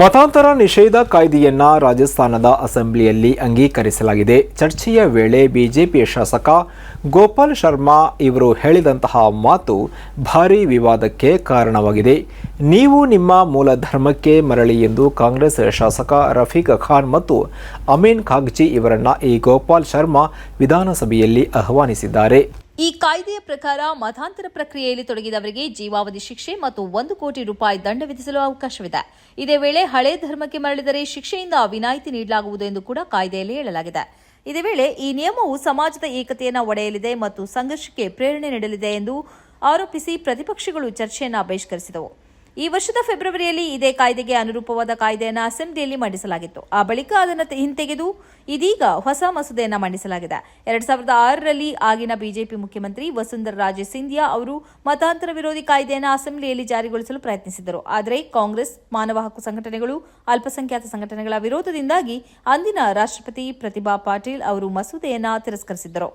ಮತಾಂತರ ನಿಷೇಧ ಕಾಯ್ದೆಯನ್ನ ರಾಜಸ್ಥಾನದ ಅಸೆಂಬ್ಲಿಯಲ್ಲಿ ಅಂಗೀಕರಿಸಲಾಗಿದೆ. ಚರ್ಚೆಯ ವೇಳೆ ಬಿಜೆಪಿ ಶಾಸಕ ಗೋಪಾಲ್ ಶರ್ಮಾ ಇವರು ಹೇಳಿದಂತಹ ಮಾತು ಭಾರೀ ವಿವಾದಕ್ಕೆ ಕಾರಣವಾಗಿದೆ. ನೀವು ನಿಮ್ಮ ಮೂಲ ಧರ್ಮಕ್ಕೆ ಮರಳಿ ಎಂದು ಕಾಂಗ್ರೆಸ್ ಶಾಸಕ ರಫೀಕ್ ಖಾನ್ ಮತ್ತು ಅಮೀನ್ ಖಾಗ್ಜಿ ಇವರನ್ನ ಈ ಗೋಪಾಲ್ ಶರ್ಮಾ ವಿಧಾನಸಭೆಯಲ್ಲಿ ಆಹ್ವಾನಿಸಿದ್ದಾರೆ. ಈ ಕಾಯ್ದೆಯ ಪ್ರಕಾರ ಮತಾಂತರ ಪ್ರಕ್ರಿಯೆಯಲ್ಲಿ ತೊಡಗಿದವರಿಗೆ ಜೀವಾವಧಿ ಶಿಕ್ಷೆ ಮತ್ತು ಒಂದು ಕೋಟಿ ರೂಪಾಯಿ ದಂಡ ವಿಧಿಸಲು ಅವಕಾಶವಿದೆ. ಇದೇ ವೇಳೆ ಹಳೆ ಧರ್ಮಕ್ಕೆ ಮರಳಿದರೆ ಶಿಕ್ಷೆಯಿಂದ ವಿನಾಯಿತಿ ನೀಡಲಾಗುವುದು ಎಂದು ಕೂಡ ಕಾಯ್ದೆಯಲ್ಲಿ ಹೇಳಲಾಗಿದೆ. ಇದೇ ವೇಳೆ ಈ ನಿಯಮವು ಸಮಾಜದ ಏಕತೆಯನ್ನು ಒಡೆಯಲಿದೆ ಮತ್ತು ಸಂಘರ್ಷಕ್ಕೆ ಪ್ರೇರಣೆ ನೀಡಲಿದೆ ಎಂದು ಆರೋಪಿಸಿ ಪ್ರತಿಪಕ್ಷಗಳು ಚರ್ಚೆಯನ್ನು ಬಹಿಷ್ಕರಿಸಿದವು. ಈ ವರ್ಷದ ಫೆಬ್ರವರಿಯಲ್ಲಿ ಇದೇ ಕಾಯ್ದೆಗೆ ಅನುರೂಪವಾದ ಕಾಯ್ದೆಯನ್ನು ಅಸೆಂಬ್ಲಿಯಲ್ಲಿ ಮಂಡಿಸಲಾಗಿತ್ತು. ಆ ಬಳಿಕ ಅದನ್ನು ಹಿಂತೆಗೆದು ಇದೀಗ ಹೊಸ ಮಸೂದೆಯನ್ನು ಮಂಡಿಸಲಾಗಿದೆ. ಎರಡ್ ಸಾವಿರದ ಆರರಲ್ಲಿ ಆಗಿನ ಬಿಜೆಪಿ ಮುಖ್ಯಮಂತ್ರಿ ವಸುಂಧರ ರಾಜೆ ಸಿಂಧಿಯಾ ಅವರು ಮತಾಂತರ ವಿರೋಧಿ ಕಾಯ್ದೆಯನ್ನು ಅಸೆಂಬ್ಲಿಯಲ್ಲಿ ಜಾರಿಗೊಳಿಸಲು ಪ್ರಯತ್ನಿಸಿದರು ಆದರೆ ಕಾಂಗ್ರೆಸ್ ಮಾನವ ಹಕ್ಕು ಸಂಘಟನೆಗಳು, ಅಲ್ಪಸಂಖ್ಯಾತ ಸಂಘಟನೆಗಳ ವಿರೋಧದಿಂದಾಗಿ ಅಂದಿನ ರಾಷ್ಟ್ರಪತಿ ಪ್ರತಿಭಾ ಪಾಟೀಲ್ ಅವರು ಮಸೂದೆಯನ್ನು ತಿರಸ್ಕರಿಸಿದ್ದರು.